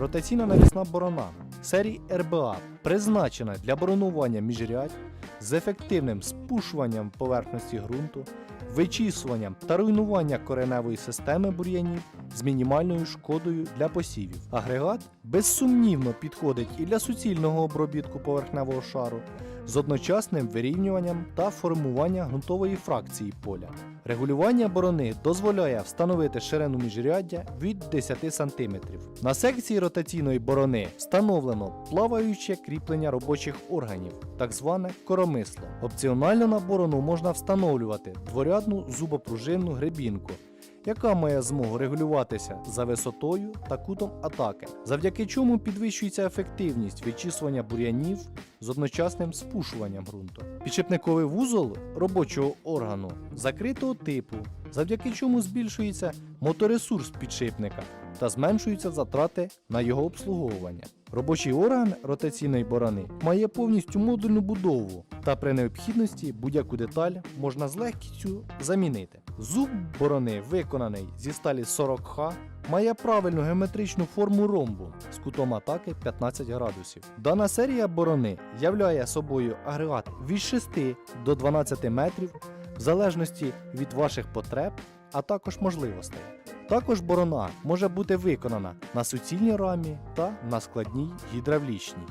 ротаційна навісна борона серії РБА призначена для боронування міжрядь з ефективним спушуванням поверхності ґрунту, вичісуванням та руйнування кореневої системи бур'янів з мінімальною шкодою для посівів. Агрегат безсумнівно підходить і для суцільного обробітку поверхневого шару з одночасним вирівнюванням та формуванням ґрунтової фракції поля. Регулювання борони дозволяє встановити ширину міжряддя від 10 см. На секції ротаційної борони встановлено плаваюче кріплення робочих органів, так зване коромисло. Опціонально на борону можна встановлювати дворядну зубопружинну гребінку, яка має змогу регулюватися за висотою та кутом атаки, завдяки чому підвищується ефективність вичісування бур'янів з одночасним спушуванням ґрунту. Підшипниковий вузол робочого органу закритого типу, завдяки чому збільшується моторесурс підшипника та зменшуються затрати на його обслуговування. Робочий орган ротаційної борони має повністю модульну будову, та при необхідності будь-яку деталь можна з легкістю замінити. Зуб борони, виконаний зі сталі 40Х, має правильну геометричну форму ромбу з кутом атаки 15 градусів. Дана серія борони являє собою агрегат від 6 до 12 метрів в залежності від ваших потреб, а також можливостей. Також борона може бути виконана на суцільній рамі та на складній гідравлічній.